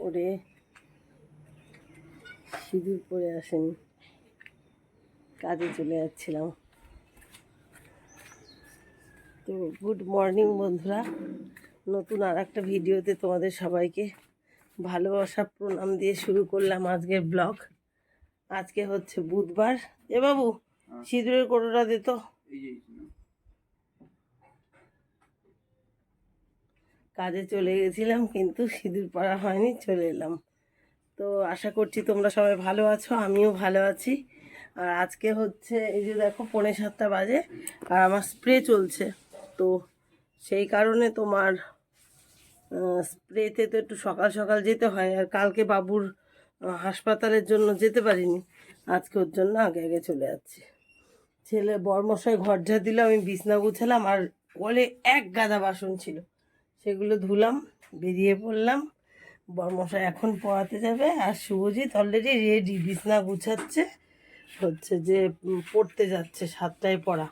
পরে সিঁদুর পরে আসেনি কাজে চলে যাচ্ছিলাম। তো গুড মর্নিং বন্ধুরা নতুন আর একটা ভিডিওতে তোমাদের সবাইকে ভালোবাসা প্রণাম দিয়ে শুরু করলাম আজকের ব্লগ। আজকে হচ্ছে বুধবার। এ বাবু সিঁদুরের কোটোটা দে কাজে চলে গেছিলাম, কিন্তু সিঁদুর পরা হয়নি, চলে এলাম। তো আশা করছি তোমরা সবাই ভালো আছো, আমিও ভালো আছি। আর আজকে হচ্ছে, এই যে দেখো, পৌনে সাতটা বাজে, আর আমার স্প্রে চলছে। তো সেই কারণে তোমার স্প্রেতে তো একটু সকাল সকাল যেতে হয়, আর কালকে বাবুর হাসপাতালের জন্য যেতে পারিনি। আজকে ওর জন্য আগে আগে চলে যাচ্ছি। ছেলে বরমশাই ঘর ঝা দিল আমি বিছনা গুছালাম, আর বলে এক গাদা বাসন ছিল। সেগুলো ধুলাম, বেরিয়ে পড়লাম। বরমশাই এখন পড়াতে যাবে। আর শুভজিৎ অলরেডি রেডি বিছনা গুছাচ্ছে। হচ্ছে যে পড়তে যাচ্ছে, সাতটায় পড়া।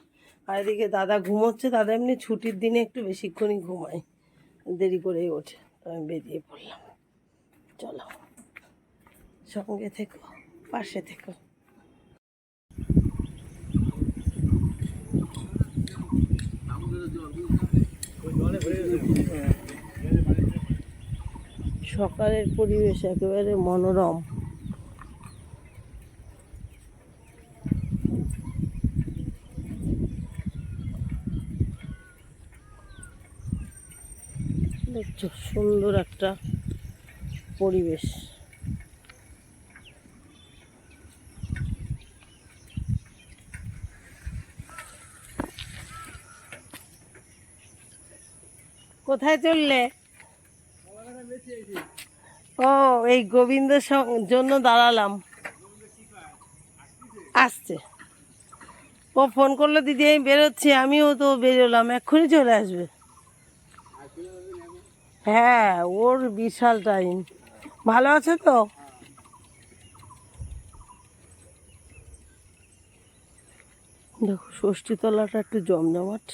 আর এদিকে দাদা ঘুমোচ্ছে, দাদা এমনি ছুটির দিনে একটু বেশিক্ষণই ঘুমায়। দেরি করেই ওঠে আমি বেরিয়ে পড়লাম। চলো, সঙ্গে থেকো, পাশে থেকো। সকালের পরিবেশ একেবারে মনোরম। সুন্দর একটা পরিবেশ। কোথায় চললে? ও, এই গোবিন্দের জন্য দাঁড়ালাম। আসছে। ও ফোন করল, দিদি, আমি বেরোচ্ছি, আমিও তো বেরোলাম, এক্ষুনি চলে আসবে। হ্যাঁ ওর বিশাল টাইম। ভালো আছে তো? দেখো, ষষ্ঠীতলাটা একটু জমজমাট।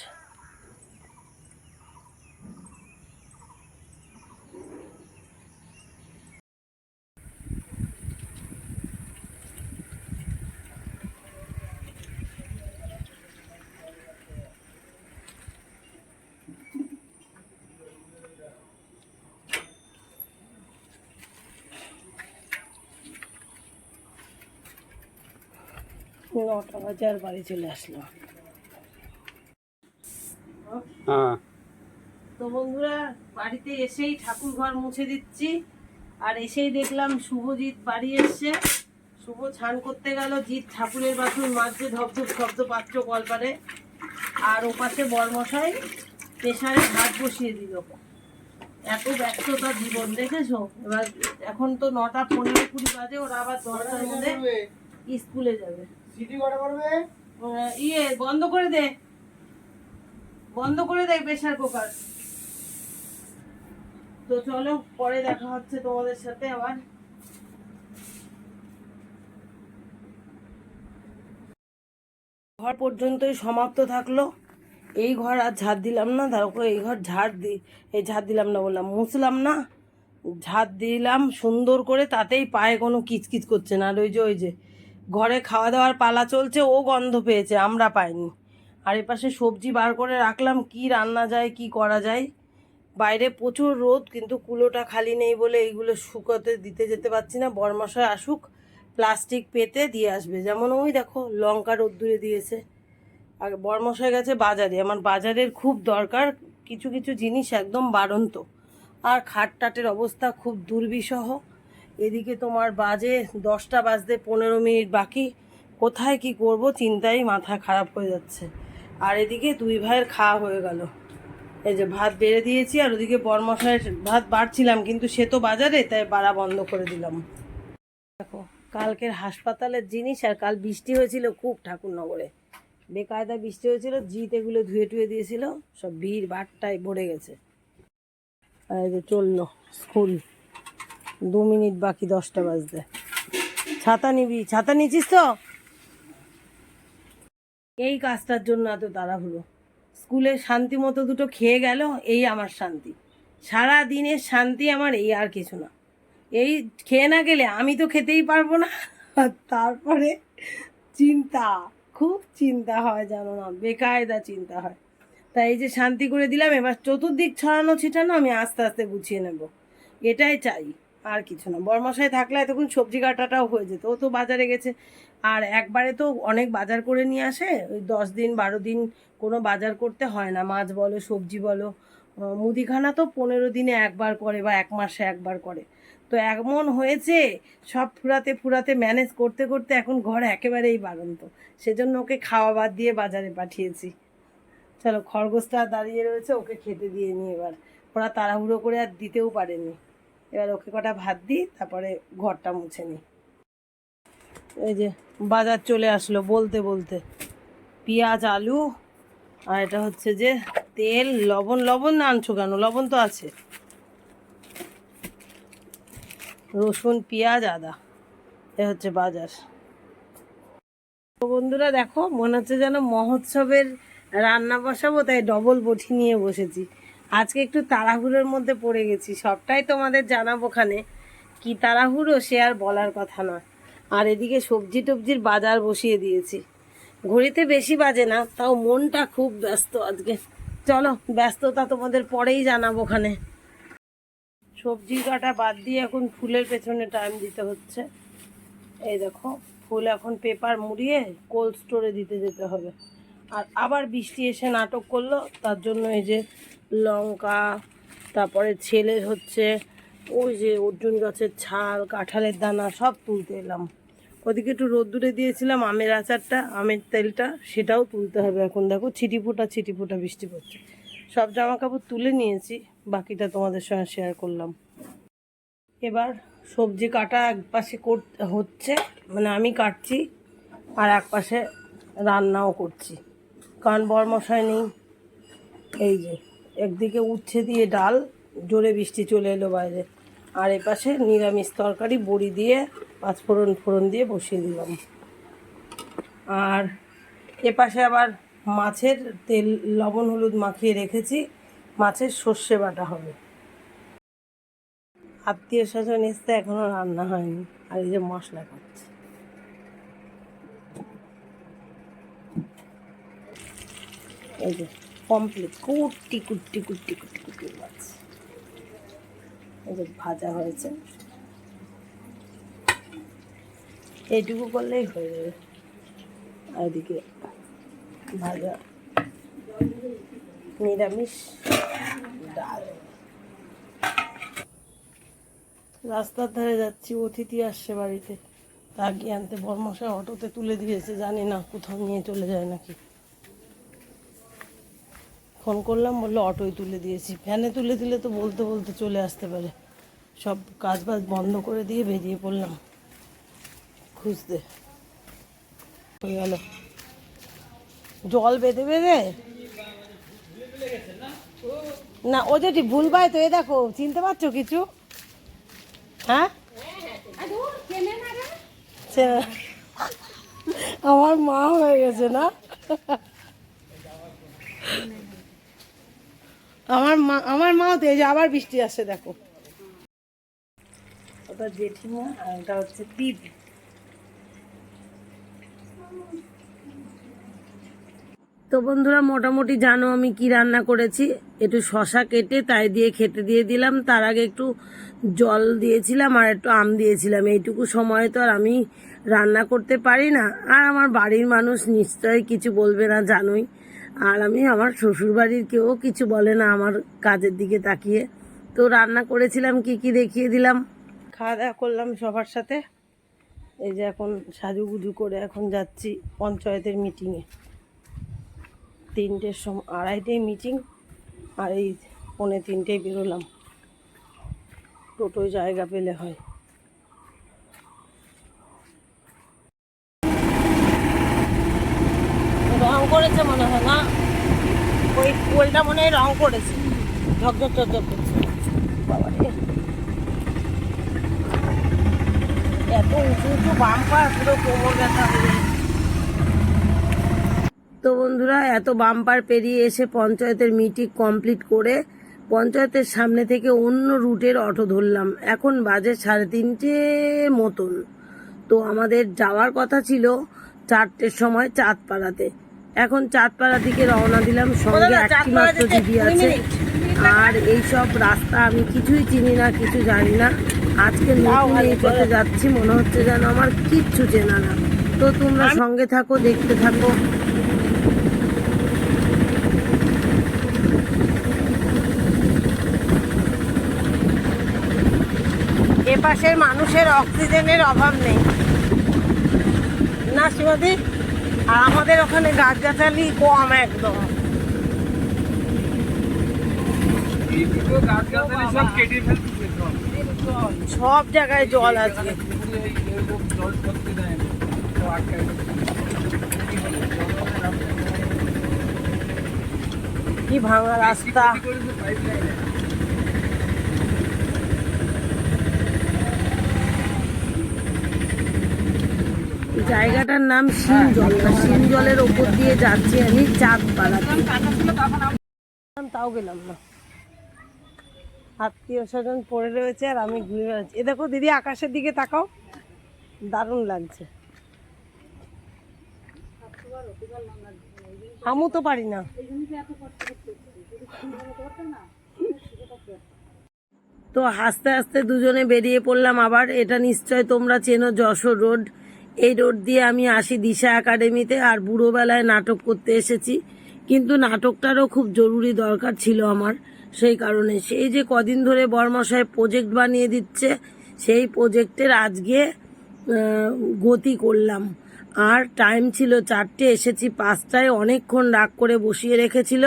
নটা বাজে আর বাড়ি চলে আসলাম হ্যাঁ। তো বন্ধুরা বাড়িতে এসেই ঠাকুর ঘর মুছে দিচ্ছি। আর এসেই দেখলাম শুভজিৎ বাড়ি এসছে। শুভ স্নান করতে গেল জিৎ ঠাকুরের বাথরুম মাঝে ধপধপ শব্দ পাত্র কলপারে। আর ওপাশে বরমশাই প্রেশারে ভাত বসিয়ে দিল। এত ব্যস্ততা জীবন দেখেছ? এবার এখন তো নটা পনেরো কুড়ি বাজে ওরা আবার দশটার মধ্যে স্কুলে যাবে। সিটি কটা করবে? ইয়ে বন্ধ করে দে। বন্ধ করে দে প্রেশার কুকার তো চলো, পরে দেখা হচ্ছে তোমাদের সাথে আবার। ঘর পর্যন্তই সমাপ্ত থাকল। এই ঘর আর ঝাড় দিলাম না তারপর এই ঘর ঝাড় দি, এই ঝাড় দিলাম না বললাম, মুছলাম না, ঝাড় দিলাম সুন্দর করে, তাতেই পায়ে কোনো কিচকিচ করছে না। আর ওই যে ওই যে ঘরে খাওয়া দাওয়ার পালা চলছে, ও গন্ধ পেয়েছে, আমরা পাইনি। আর এপাশে সবজি বার করে রাখলাম, কি রান্না যায়, কি করা যায়। বাইরে প্রচুর রোদ, কিন্তু কুলোটা খালি নেই বলে এইগুলো শুকোতে দিতে যেতে পারছি না। বরমাসায় আসুক, প্লাস্টিক পেতে দিয়ে আসবে। যেমন ওই দেখো, লঙ্কা রোদ্দুরে দিয়েছে। আর বরমশাই গেছে বাজারে। আমার বাজারের খুব দরকার, কিছু কিছু জিনিস একদম বাড়ন্ত। আর খাট টাটের অবস্থা খুব দুর্বিষহ। এদিকে তোমার বাজে দশটা বাজতে পনেরো মিনিট বাকি। কোথায় কি করব চিন্তায় মাথা খারাপ হয়ে যাচ্ছে। আর এদিকে দুই ভাইয়ের খাওয়া হয়ে গেল। এই যে ভাত বেড়ে দিয়েছি আর ওদিকে বরমশাইয়ের ভাত বাড়ছিলাম, কিন্তু সে তো বাজারে, তাই বাড়া বন্ধ করে দিলাম। দেখো, কালকের হাসপাতালের জিনিস আর কাল বৃষ্টি হয়েছিল খুব ঠাকুরনগরে। বেকায়দা বৃষ্টি হয়েছিল, জিত এগুলো ধুয়ে টুয়ে দিয়েছিল, সব ভিড় বাটটায় ভরে গেছে। আর এই যে চলল স্কুল। দু মিনিট বাকি দশটা বাজতে। ছাতা নিবি, ছাতা নিচিস তো? এই কাজটার জন্য এত তাড়াহুড়ো। স্কুলে শান্তি মতো দুটো খেয়ে গেল, এই আমার শান্তি। সারা দিনের শান্তি আমার, এই আর কিছু না। এই খেয়ে না গেলে আমি তো খেতেই পারব না। তারপরে চিন্তা, খুব চিন্তা হয় জানো না, বেকায়দা চিন্তা হয়। তাই এই যে শান্তি করে দিলাম, এবার চতুর্দিক ছড়ানো ছিটানো আমি আস্তে আস্তে গুছিয়ে নেব। এটাই চাই। আর কিছু না। বরমশাই থাকলে এতক্ষণ সবজি কাটাটাও হয়ে যেত। ও তো বাজারে গেছে। আর একবারে তো অনেক বাজার করে নিয়ে আসে। ওই দশ দিন, বারো দিন কোনো বাজার করতে হয় না। মাছ বলো, সবজি বলো মুদিখানা তো পনেরো দিনে একবার করে বা এক মাসে একবার করে। তো এমন হয়েছে, সব ফুরাতে ফুরাতে ম্যানেজ করতে করতে এখন ঘর একেবারেই বাড়ন্ত। সেজন্য ওকে খাওয়া বাদ দিয়ে বাজারে পাঠিয়েছি। চলো, খরগোশটা দাঁড়িয়ে রয়েছে, ওকে খেতে দিয়ে নি এবার। ওরা তাড়াহুড়ো করে আর দিতেও পারেনি। এবার ওকে কটা ভাত দিই, তারপরে ঘরটা মুছে নিই। এই যে বাজার চলে আসলো বলতে বলতে। পেঁয়াজ, আলু আর এটা হচ্ছে যে তেল, লবণ লবণ না আনছো কেন? লবণ তো আছে। রসুন, পেঁয়াজ, আদা। এ হচ্ছে বাজার। বন্ধুরা দেখো, মনে হচ্ছে যেন মহোৎসবের রান্না বসাবো, তাই ডবল বটি নিয়ে বসেছি। আজকে একটু তাড়াহুড়োর মধ্যে পড়ে গেছি। সবটাই তোমাদের জানাব ওখানে। কি তাড়াহুড়ো, সে আর বলার কথা নয়। আর এদিকে সবজি টবজির বাজার বসিয়ে দিয়েছি। ঘড়িতে বেশি বাজে না, তাও মনটা খুব ব্যস্ত আজকে। চলো, ব্যস্ততা তোমাদের পরেই জানাব ওখানে। সবজি কাটা বাদ দিয়ে এখন ফুলের পেছনে টাইম দিতে হচ্ছে। এই দেখো, ফুল এখন পেপার মুড়িয়ে কোল্ড স্টোরে দিতে যেতে হবে। আর আবার বৃষ্টি এসে নাটক করল, তার জন্য এই যে লঙ্কা, তারপরে ছেলের হচ্ছে ওই যে অর্জুন গাছের ছাল, কাঁঠালের দানা সব তুলতে এলাম। ওদিকে একটু রোদ্দুরে দিয়েছিলাম, আমের আচারটা, আমের তেলটা সেটাও তুলতে হবে এখন। দেখো, ছিটি ফোটা ছিটি ফোটা বৃষ্টি পড়ছে। সব জামা কাপড় তুলে নিয়েছি, বাকিটা তোমাদের সঙ্গে শেয়ার করলাম। এবার সবজি কাটা এক পাশে হচ্ছে মানে আমি কাটছি, আর এক পাশে রান্নাও করছি। কারণ বরমশাই নেই, এই যে। একদিকে উচ্ছে দিয়ে ডাল, জোরে বৃষ্টি চলে এলো বাইরে। আর এপাশে নিরামিষ তরকারি, বড়ি দিয়ে পাঁচফোড়ন ফোড়ন দিয়ে বসিয়ে দিলাম। আর এপাশে আবার মাছের তেল, লবণ, হলুদ মাখিয়ে রেখেছি। মাছের সর্ষে বাটা হবে। আত্মীয় স্বজন এসতে এখনও রান্না হয়নি। আর এই যে মশলা করছে। এই যে কমপ্লিট কুটি কুটি কুটি কুটি কুটি মাছ। এই যে ভাজা হয়েছে। এইটুকু করলেই হয়ে যাবে। এদিকে ভাজা নিরামিষ ডাল। রাস্তার ধারে যাচ্ছি, অতিথি আসছে বাড়িতে। তা গিয়ে আনতে বর্মশা অটোতে তুলে দিয়েছে, জানি না কোথাও নিয়ে চলে যায় নাকি। ফোন করলাম, বলল, অটোয় তুলে দিয়েছি। ফ্যানে তুলে দিলে তো বলতে বলতে চলে আসতে পারে। সব কাজ বাজ বন্ধ করে দিয়ে বেরিয়ে পড়লাম খুঁজতে। হয়ে গেল। জল বেঁধে বেঁধে? না, ও যেটি ভুল পায় তো, এ দেখো, চিনতে পারছ কিছু? হ্যাঁ? আমার মা হয়ে গেছে না? আমার মা, আমার মাও তো এই যে আবার বৃষ্টি আসছে, দেখো। ওটা জেঠিমা আর ওটা হচ্ছে দিদি। তো বন্ধুরা, মোটামুটি জানো আমি কি রান্না করেছি। একটু শশা কেটে তাই দিয়ে খেতে দিয়ে দিলাম। তার আগে একটু জল দিয়েছিলাম আর একটু আম দিয়েছিলাম। এইটুকু সময় তো আর আমি রান্না করতে পারি না। আর আমার বাড়ির মানুষ নিশ্চয়ই কিছু বলবে না, জানোই। আর আমি আমার শ্বশুর বাড়ির কেউ কিছু বলে না, আমার কাজের দিকে তাকিয়ে। তো রান্না করেছিলাম, কি কি দেখিয়ে দিলাম? খাওয়া দাওয়া করলাম সবার সাথে। এই যে এখন সাজুগুজু করে এখন যাচ্ছি পঞ্চায়েতের মিটিংয়ে তিনটের সময় আড়াইটেই মিটিং আর এই পৌনে তিনটেই বেরোলাম। টোটোয় জায়গা পেলে হয়। রং করেছে মনে হয়, না? ওই পোলটা মনে হয় রং করেছে। ঝকঝক ঝকঝক করছে। এত উঁচু উঁচু বাম্পার পুরো কোমর ব্যথা হয়ে তো বন্ধুরা, এত বাম্পার পেরিয়ে এসে পঞ্চায়েতের মিটিং কমপ্লিট করে পঞ্চায়েতের সামনে থেকে অন্য রুটের অটো ধরলাম। এখন বাজে সাড়ে তিনটে মতন। তো আমাদের যাওয়ার কথা ছিল চারটের সময় চাঁদপাড়াতে। এখন চাঁদপাড়া থেকে রওনা দিলাম সঙ্গে একটি মাত্র দিদি আছে। আর এই সব রাস্তা আমি কিছুই চিনি না কিছু জানি না। আজকে নতুন এই পথে যাচ্ছি মনে হচ্ছে যেন আমার কিচ্ছু চেনা না। তো তোমরা সঙ্গে থাকো দেখতে থাকো। এপাশের মানুষের অক্সিজেনের অভাব নেই। না শিবাদি আর আমাদের ওখানে গাছগাছালি কম একদম। সব জায়গায় জল আছে। কি ভাঙা রাস্তা কি করেছে pipeline এ? জায়গাটার নাম শিমজল না শিমজলের ওপর দিয়ে যাচ্ছি আমি চাঁদ তাও গেলাম না। আত্মীয় স্বজন পড়ে রয়েছে আর আমি ঘুরে বেড়াচ্ছি। এ দেখো দিদি, আকাশের দিকে তাকাও। দারুণ লাগছে। আমু তো পারি না। তো হাসতে হাসতে দুজনে বেরিয়ে পড়লাম আবার। এটা নিশ্চয় তোমরা চেনো যশোর রোড। এই রোড দিয়ে আমি আসি দিশা একাডেমিতে আর বুড়োবেলায় নাটক করতে এসেছি। কিন্তু নাটকটারও খুব জরুরি দরকার ছিল আমার সেই কারণে। সেই যে কদিন ধরে বর্মশায় প্রজেক্ট বানিয়ে দিচ্ছে, সেই প্রজেক্টের আজকে গতি করলাম। আর টাইম ছিল চারটে, এসেছি পাঁচটায়, অনেকক্ষণ রাগ করে বসিয়ে রেখেছিল।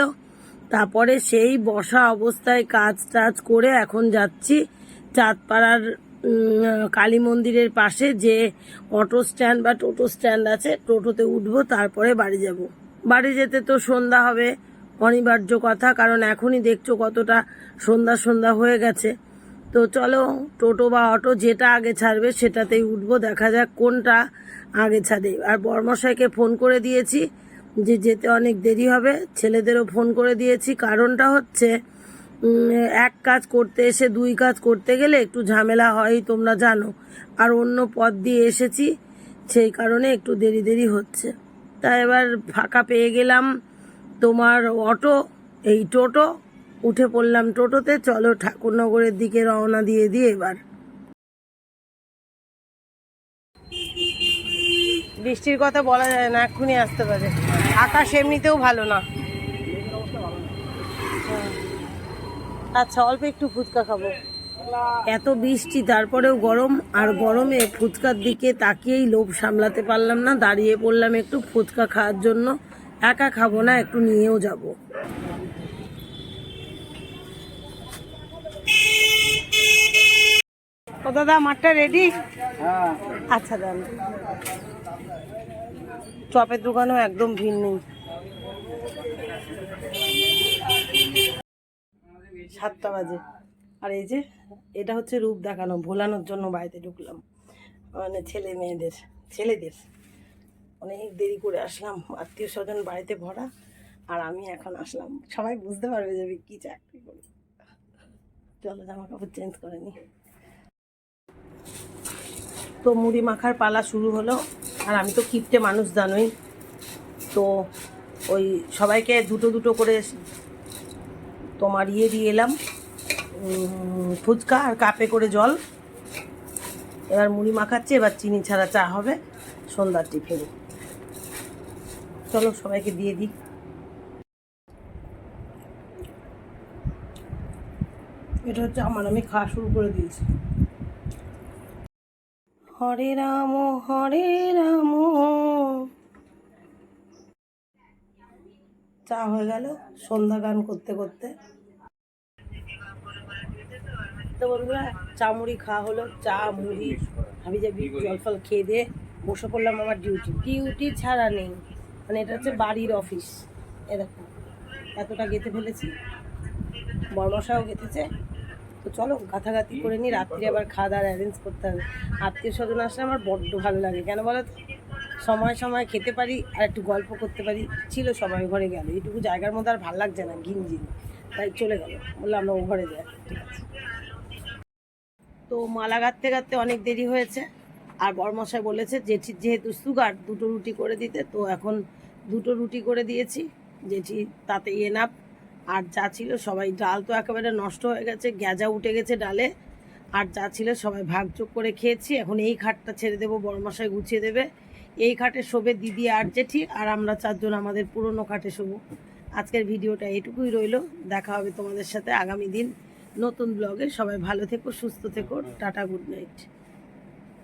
তারপরে সেই বসা অবস্থায় কাজ টাজ করে এখন যাচ্ছি চাঁদপাড়ার কালী মন্দিরের পাশে যে অটো স্ট্যান্ড বা টোটো স্ট্যান্ড আছে, টোটোতে উঠবো, তারপরে বাড়ি যাব। বাড়ি যেতে তো সন্ধ্যা হবে, অনিবার্য কথা, কারণ এখনই দেখছ কতটা সন্ধ্যা সন্ধ্যা হয়ে গেছে। তো চলো, টোটো বা অটো যেটা আগে ছাড়বে, সেটাতেই উঠবো, দেখা যাক কোনটা আগে ছাড়ে। আর বর্মশাইকে ফোন করে দিয়েছি যে যেতে অনেক দেরি হবে, ছেলেদেরও ফোন করে দিয়েছি। কারণটা হচ্ছে এক কাজ করতে এসে দুই কাজ করতে গেলে একটু ঝামেলা হয় তোমরা জানো। আর অন্য পথ দিয়ে এসেছি, সেই কারণে একটু দেরি দেরি হচ্ছে। তা এবার ফাঁকা পেয়ে গেলাম তোমার অটো, এই টোটো। উঠে পড়লাম টোটোতে, চলো ঠাকুরনগরের দিকে রওনা দিয়ে দিয়ে এবার। বৃষ্টির কথা বলা যায় না, এক্ষুনি আসতে পারে। আকাশ এমনিতেও ভালো না। আচ্ছা অল্প একটু ফুচকা খাব। এত বৃষ্টি তারপরেও গরম আর গরমে ফুচকার দিকে তাকিয়েই লোভ সামলাতে পারলাম না। দাঁড়িয়ে পড়লাম একটু ফুচকা খাওয়ার জন্য। একা খাব না একটু নিয়েও যাব। ও দাদা মাঠটা রেডি হ্যাঁ। আচ্ছা দাদা। চপের দোকানেও একদম ভিড় নেই সাতটা বাজে। আর এই যে, এটা হচ্ছে রূপ দেখানো, ভোলানোর জন্য বাড়িতে ঢুকলাম। মানে ছেলে মেয়েদের, ছেলেদের। অনেক দেরি করে আসলাম, আত্মীয় স্বজন বাড়িতে ভরা, আর আমি এখন আসলাম। সবাই বুঝতে পারবে যে আমি কী চাকরি করি। চলো জামা কাপড় চেঞ্জ করে নি তো মুড়ি মাখার পালা শুরু হলো, আর আমি তো কিপটে মানুষ জানোই। তো ওই সবাইকে দুটো দুটো করে তোমার ইয়ে দিয়ে এলাম ফুচকা আর কাপে করে জল। এবার মুড়ি মাখাচ্ছে, এবার চিনি ছাড়া চা হবে, সন্ধ্যার টিফিনে। চলো সবাইকে দিয়ে দিই। এটা হচ্ছে আমার, আমি খাওয়া শুরু করে দিয়েছি। হরে রাম হরে রাম। চা হয়ে গেল, সন্ধ্যা গান করতে করতে। তো বন্ধুরা, চা মুড়ি খাওয়া হলো। চা, মুড়ি হাবি যাবি জল ফল খেয়ে দিয়ে বসে পড়লাম আমার ডিউটি ডিউটি ছাড়া নেই। মানে এটা হচ্ছে বাড়ির অফিস এ দেখো, এতটা গেঁথে ফেলেছি। বর্মশাও গেঁথেছে। তো চলো গাথাগাথি করে নিই। রাত্রি আবার খাওয়া দাওয়ার অ্যারেঞ্জ করতে হবে। আত্মীয় স্বজন আসলে আমার বড্ড ভালো লাগে। কেন বলো তো? সময় সময় খেতে পারি আর একটু গল্প করতে পারি। ছিল সবাই ঘরে গেল। এইটুকু জায়গার মধ্যে আর ভালো লাগছে না ঘিনঝিন তাই চলে গেল। বললাম আমরা ও ঘরে যাই, ঠিক আছে। তো মালা গাঁথতে গাঁথতে অনেক দেরি হয়েছে। আর বরমশাই বলেছে, জেঠি, যেহেতু সুগার, দুটো রুটি করে দিতে, তো এখন দুটো রুটি করে দিয়েছি। জেঠি, তাতে এনাপ আর যা ছিল সবাই, ডাল তো একেবারে নষ্ট হয়ে গেছে, গ্যাজা উঠে গেছে ডালে। আর যা ছিল সবাই ভাগযোগ করে খেয়েছি। এখন এই খাটটা ছেড়ে দেবো বড়মশাই গুছিয়ে দেবে। এই খাটে শোবে দিদি আর জেঠি, আর আমরা চারজন আমাদের পুরনো খাটে শোবো। আজকের ভিডিওটা এটুকুই রইল। দেখা হবে তোমাদের সাথে আগামী দিন নতুন ব্লগে সবাই ভালো থেকো, সুস্থ থেকো। Tata good night